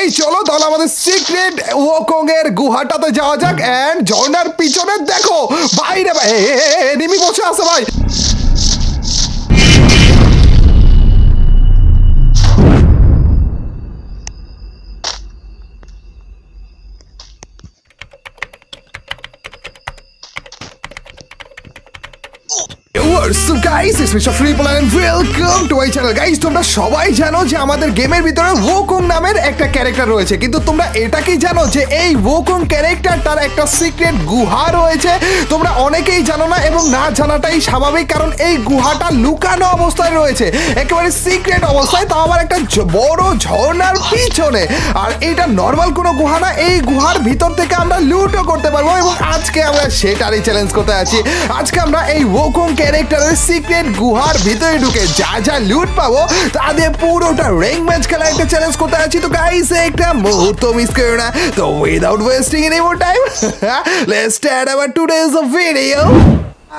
Guys চলো তাহলে আমাদের সিক্রেট ওকং এর গুহাটাতে যাওয়া যাক এন্ড ঝর্ণার পিছনে দেখো বাইরে ভাই এনিমি বসে আছে ভাই so guys it's mister free and welcome to my channel guys তোমরা সবাই জানো যে আমাদের গেমের ভিতরে ওকং নামের একটা ক্যারেক্টার রয়েছে। কিন্তু তোমরা এটা কি জানো যে এই ওকং ক্যারেক্টারটার একটা সিক্রেট গুহা রয়েছে। তোমরা অনেকেই জানো না এবং না জানাটাই স্বাভাবিক, কারণ এই গুহাটা লুকানো অবস্থায় রয়েছে। একেবারে সিক্রেট অবস্থায়, তাও আবার একটা বড় ঝর্ণার পিছনে। আর এটা নর্মাল কোনো গুহা না, এই গুহার ভিতর থেকে আমরা লুটও করতে পারব এবং আজকে আমরা সেটারই চ্যালেঞ্জ করতে আছি আজকে আমরা এই ওকং ক্যারেক্টারের সিক্রেট গুহার ভিতরে ঢুকে যা যা লুট পাবো, তা দিয়ে পুরোটা র্যাঙ্ক ম্যাচ খেলা একটা চ্যালেঞ্জ করতে আছি তো গাইস একটা মুহূর্ত মিস করো না। তো without wasting any more time let's start our today's video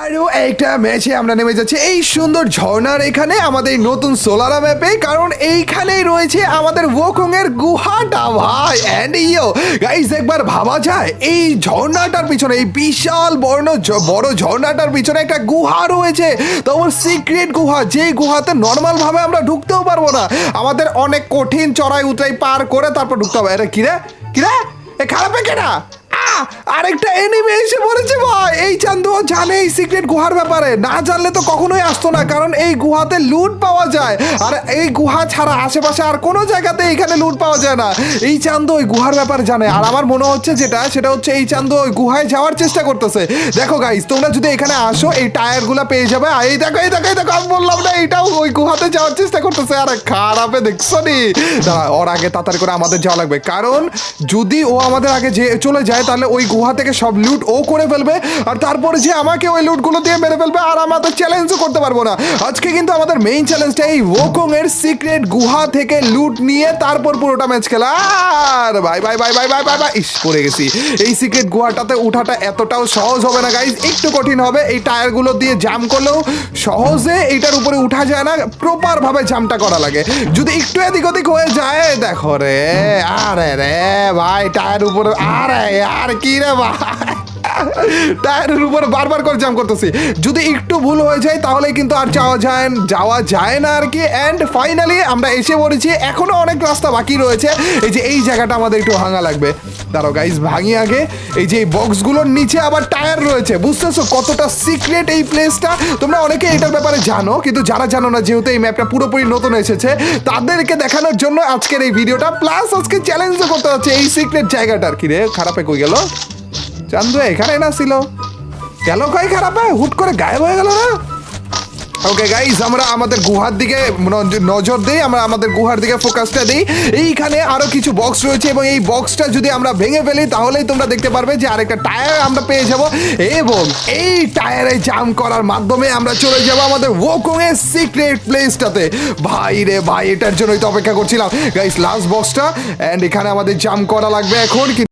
আরও একটা ম্যাচে আমরা নেমে যাচ্ছি। এই সুন্দর ঝর্ণার এখানে আমাদের নতুন সোলারা ম্যাপে কারণ এইখানেই রয়েছে আমাদের ওকং এর গুহাটা, ভাই। অ্যান্ড ইও গাইস একবার ভাবা যায়, এই ঝর্ণাটার পিছনে, এই বিশাল বর্ণ বড় ঝর্ণাটার পিছনে একটা গুহা রয়েছে। তো সিক্রেট গুহা, যেই গুহাতে নর্মাল ভাবে আমরা ঢুকতেও পারব না। আমাদের অনেক কঠিন চড়াই উতরাই পার করে তারপর ঢুকতে হবে। আরে কিরে কিরে এ খারাপ কেনা! আরেকটা এনিমে এসে পড়েছে ভাই। এই চান্দু জানে এই সিক্রেট গুহার ব্যাপারে। না জানলে তো কখনোই আসতো না, কারণ এই গুহাতে লুট পাওয়া যায়। আর এই গুহা ছাড়া আশেপাশে আর কোনো জায়গাতে এখানে লুট পাওয়া যায় না। এই চান্দু ওই গুহার ব্যাপারে জানে। আর আমার মনে হচ্ছে যেটা, সেটা হচ্ছে এই চান্দু ওই গুহায় যাওয়ার চেষ্টা করতেছে। দেখো গাইস তোমরা যদি এখানে আসো, এই টায়ারগুলো পেয়ে যাবে। আর এই দেখো এই দেখো এই দেখো, আমি বললাম না, এটাও ওই গুহাতে যাওয়ার চেষ্টা করতেছে। আরে খারাপে দেখছ নি? ওর আগে তাড়াতাড়ি করে আমাদের যাওয়া লাগবে। কারণ যদি ও আমাদের আগে যে চলে যায়, তাহলে ওই গুহা থেকে সব লুট ও করে ফেলবে, আর তারপরে যে আমাকে ওই লুটগুলো দিয়ে মেরে ফেলবে, আর আমাদের চ্যালেঞ্জও করতে পারব না। আজকে কিন্তু আমাদের মেইন চ্যালেঞ্জটা এই ওকং এর সিক্রেট গুহা থেকে লুট নিয়ে তারপর পুরোটা ম্যাচ খেলা। আর ভাই ভাই ভাই ভাই ভাই ভাই ভাই, ইস, পড়ে গেছি। এই সিক্রেট গুহাটাতে উঠাটা এতটাও সহজ হবে না গাইজ একটু কঠিন হবে, এই টায়ারগুলো দিয়ে জাম করলেও সহজে এইটার উপরে উঠা যায় না প্রপার ভাবে জামটা করা লাগে। যদি একটু এদিক ওদিক হয়ে যায়, দেখো রে, আরে রে, ভাই, টায়ার উপরে, আরে, আর কি রে ভাই টায়ারের উপরে বারবার করে জাম করতেছি। যদি একটু ভুল হয়ে যায়, তাহলে কিন্তু আর যাওয়া যায় যাওয়া যায় না আর কি। অ্যান্ড ফাইনালি আমরা এসে পড়েছি। এখনও অনেক রাস্তা বাকি রয়েছে। এই যে এই জায়গাটা আমাদের একটু ভাঙা লাগবে। দাঁড়াও গাইজ ভাঙি আগে। এই যে এই বক্সগুলোর নিচে আবার টায়ার রয়েছে। বুঝতেছো কতটা সিক্রেট এই প্লেসটা তোমরা অনেকে এটার ব্যাপারে জানো, কিন্তু যারা জানো না, যেহেতু এই ম্যাপটা পুরোপুরি নতুন এসেছে, তাদেরকে দেখানোর জন্য আজকের এই ভিডিওটা প্লাস আজকে চ্যালেঞ্জও করতে হচ্ছে এই সিক্রেট জায়গাটার কি রে। খারাপে কই গেল? চান্দু, এখানে না ছিল। কেন কই খারাপে হুট করে গায়েব হয়ে গেল না? ওকে গাইস আমরা আমাদের গুহার দিকে নজর দিই, আমরা আমাদের গুহার দিকে ফোকাসটা দিই। এইখানে আরও কিছু বক্স রয়েছে এবং এই বক্সটা যদি আমরা ভেঙে ফেলি, তাহলেই তোমরা দেখতে পারবে যে আরেকটা টায়ার আমরা পেয়ে যাব এবং এই টায়ারে জাম করার মাধ্যমে আমরা চলে যাব আমাদের ওকং এর সিক্রেট প্লেসটাতে ভাই রে ভাই, এটার জন্যই তো অপেক্ষা করছিলাম। গাইস লাস্ট বক্সটা অ্যান্ড এখানে আমাদের জাম করা লাগবে এখন